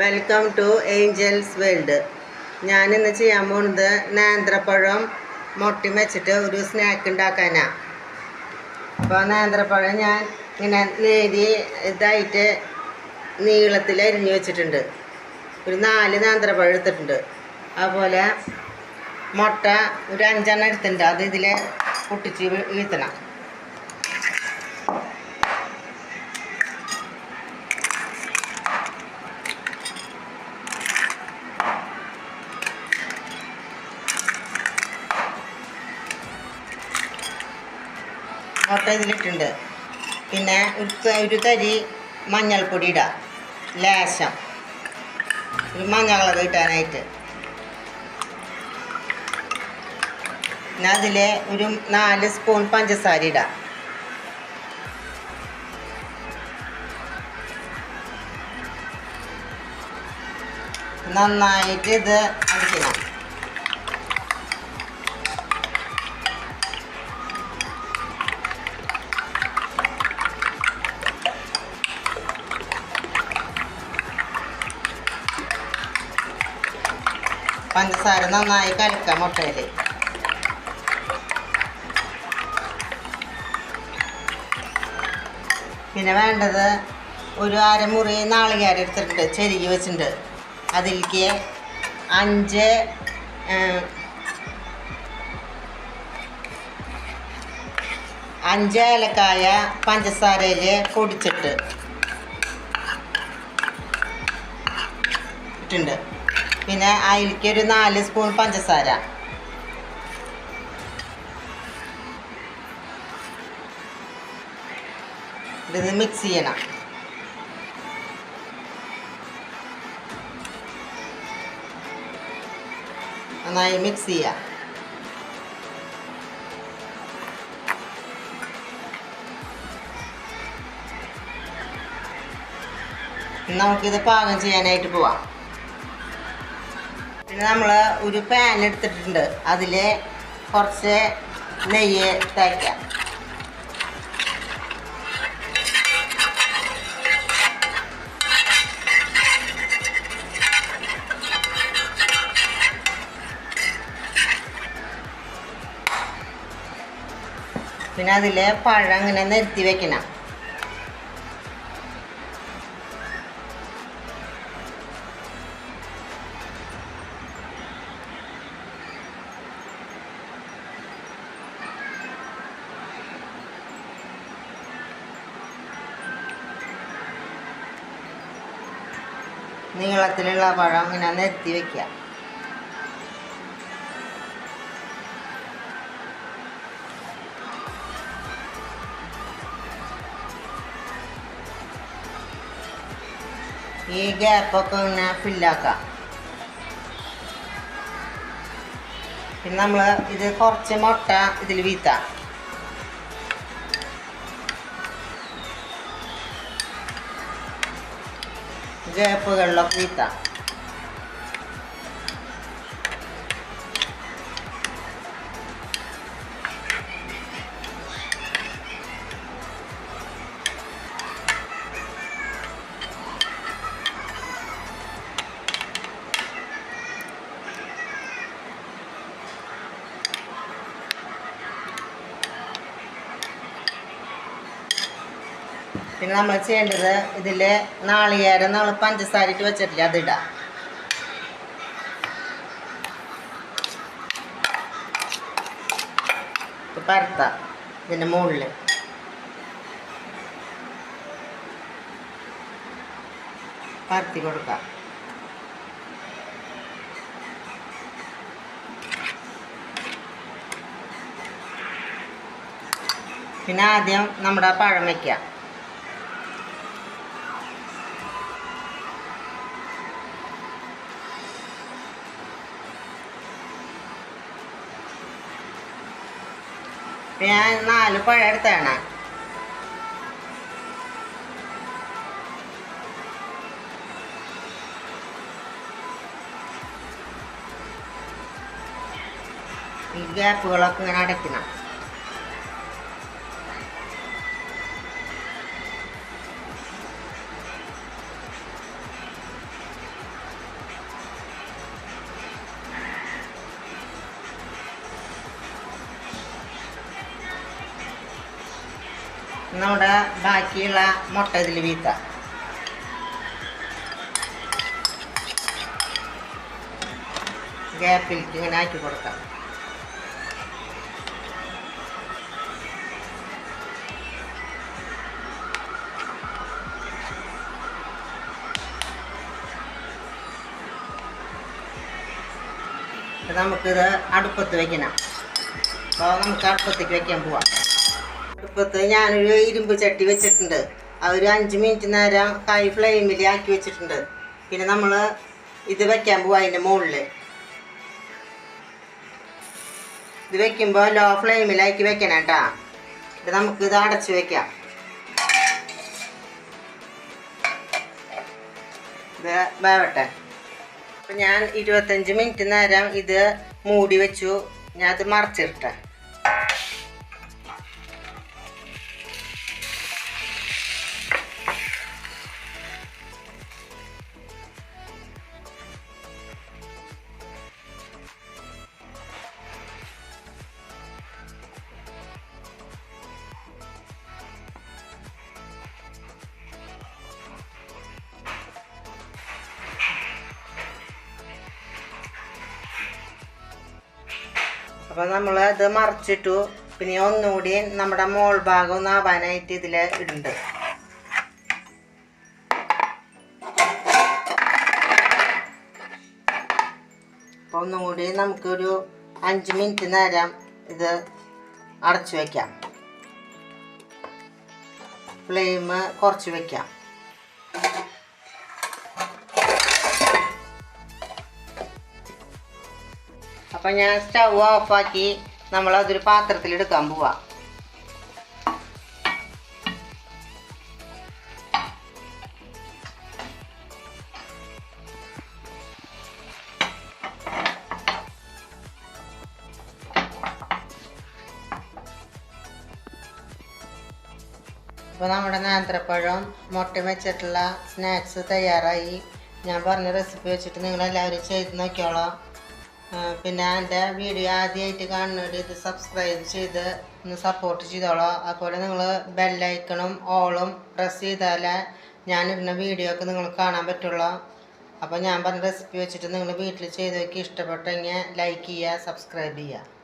Welcome to Angeles world ഞാൻ ഇന്ന് ചെയ്യാൻ പോകുന്നത് നേന്ത്രപ്പഴം മുട്ടി വെച്ചിട്ട് ഒരു സ്നാക്ക് ഉണ്ടാക്കാനാണ് അപ്പോൾ നേന്ത്രപ്പഴം ഞാൻ ഇങ്ങനെ നേരി ഇതായിട്ട് നീളത്തിൽ അരിഞ്ഞു വെച്ചിട്ടുണ്ട്. ഒരു നാല് നേന്ത്രപ്പഴം എടുത്തിട്ടുണ്ട്. അതുപോലെ മുട്ട ഒരു അഞ്ചെണ്ണം എടുത്തിട്ടുണ്ട്. അത് ഇതിൽ പൊട്ടിച്ച് വീഴ്ത്തണം മുട്ട ഇതിലിട്ടുണ്ട്. പിന്നെ ഒരു ഒരു തരി മഞ്ഞൾപ്പൊടി ഇടാം ലേശം. ഒരു മഞ്ഞളൊക്കെ ഇട്ടാനായിട്ട്. പിന്നെ അതിൽ ഒരു നാല് സ്പൂൺ പഞ്ചസാര ഇടാം. നന്നായിട്ട് ഇത് അടിക്കണം. പഞ്ചസാര നന്നായി കലക്കാം മുട്ടയിൽ പിന്നെ വേണ്ടത് ഒരു അരമുറി നാളികേരം എടുത്തിട്ടുണ്ട് ചെരുകി വെച്ചിട്ടുണ്ട്. അതിലേക്ക് അഞ്ച് അഞ്ച് ഏലക്കായ പഞ്ചസാരയിൽ പൊടിച്ചിട്ട് ഇട്ടുണ്ട് പിന്നെ അതിലേക്ക് ഒരു നാല് സ്പൂൺ പഞ്ചസാര. ഇത് മിക്സ് ചെയ്യണം. നന്നായി മിക്സ് ചെയ്യാം. നമുക്കിത് പാകം ചെയ്യാനായിട്ട് പോവാം. പിന്നെ നമ്മൾ ഒരു പാൻ എടുത്തിട്ടുണ്ട്. അതിൽ കുറച്ച് നെയ്യ് തേക്കാം പിന്നെ അതിൽ പഴം ഇങ്ങനെ നിരത്തി വെക്കണം. നീളത്തിലുള്ള പഴം ഇങ്ങനെ നിരത്തി വയ്ക്കുക ഈ ഗ്യാപ്പൊക്കെ ഇങ്ങനെ ഫില്ലാക്കാം പിന്നെ നമ്മൾ ഇത് കുറച്ച് മുട്ട ഇതിൽ വീത്താം ഗ്യാപ്പുകളിലൊക്കെ വീത്താം പിന്നെ നമ്മൾ ചെയ്യേണ്ടത് ഇതിൽ നാളികേരം നമ്മൾ പഞ്ചസാരയ്ക്ക് വെച്ചിട്ടില്ല അതിടാം പരത്താം ഇതിന്റെ മുകളിൽ പരത്തി കൊടുക്കാം. പിന്നെ ആദ്യം നമ്മുടെ പഴം വയ്ക്കാം ഞാൻ നാല് പഴം എടുത്താണ്. ഈ ഗ്യാപ്പുകളൊക്കെ ഇങ്ങനെ അടയ്ക്കണം. നമ്മുടെ ബാക്കിയുള്ള മുട്ട ഇതിൽ വീത്താം ഗ്യാപ്പിൽ ഇങ്ങനെ ആക്കി കൊടുക്കാം. നമുക്കിത് അടുപ്പത്ത് വെക്കണം. അപ്പോൾ നമുക്ക് അടുപ്പത്തേക്ക് വയ്ക്കാൻ പോവാം. അടുപ്പത്ത് ഞാനൊരു ഇരുമ്പ് ചട്ടി വെച്ചിട്ടുണ്ട്. അത് ഒരു അഞ്ച് മിനിറ്റ് നേരം ഹൈ ഫ്ലെയിമിൽ ആക്കി വെച്ചിട്ടുണ്ട്. പിന്നെ നമ്മൾ ഇത് വെക്കാൻ പോവാം അതിന്റെ മുകളിൽ ഇത് വെക്കുമ്പോൾ ലോ ഫ്ലെയിമിലാക്കി വെക്കണം കേട്ടോ ഇത് നമുക്ക് ഇത് അടച്ച് വെക്കാം. ഇത് വേവട്ടെ. അപ്പം ഞാൻ ഇരുപത്തഞ്ച് മിനിറ്റ് നേരം ഇത് മൂടി വെച്ചു. ഞാൻ അത് മറച്ചിട്ടെ അപ്പം നമ്മൾ ഇത് മറിച്ചിട്ടു. പിന്നെ ഒന്നുകൂടി നമ്മുടെ മോൾ ഭാഗം ഒന്ന് ആവാനായിട്ട് ഇതിൽ ഇടുന്നുണ്ട് അപ്പോൾ ഒന്നും കൂടി നമുക്കൊരു അഞ്ച് മിനിറ്റ് നേരം ഇത് അടച്ചു വയ്ക്കാം ഫ്ലെയിം കുറച്ച് വയ്ക്കാം അപ്പം ഞാൻ സ്റ്റവ് ഓഫാക്കി പാത്രത്തിൽ എടുക്കാൻ പോവാ. അപ്പോൾ നമ്മുടെ നേന്ത്രപ്പഴം മുട്ട വെച്ചിട്ടുള്ള സ്നാക്സ് തയ്യാറായി. ഞാൻ പറഞ്ഞ റെസിപ്പി വെച്ചിട്ട് നിങ്ങളെല്ലാവരും ചെയ്ത് നോക്കിയോളാം പിന്നെ എന്റെ വീഡിയോ ആദ്യമായിട്ട് കാണുന്നവർ ഇത് സബ്സ്ക്രൈബ് ചെയ്ത് ഒന്ന് സപ്പോർട്ട് ചെയ്തോളാം. അതുപോലെ നിങ്ങൾ ബെല്ലൈക്കണും ഓളും പ്രസ് ചെയ്താലേ ഞാനിടുന്ന വീഡിയോ ഒക്കെ നിങ്ങൾക്ക് കാണാൻ പറ്റുള്ളൂ. അപ്പോൾ ഞാൻ പറഞ്ഞ റെസിപ്പി വെച്ചിട്ട് നിങ്ങൾ വീട്ടിൽ ചെയ്ത് ഇഷ്ടപ്പെട്ടെങ്കിൽ ലൈക്ക് ചെയ്യുക സബ്സ്ക്രൈബ് ചെയ്യുക.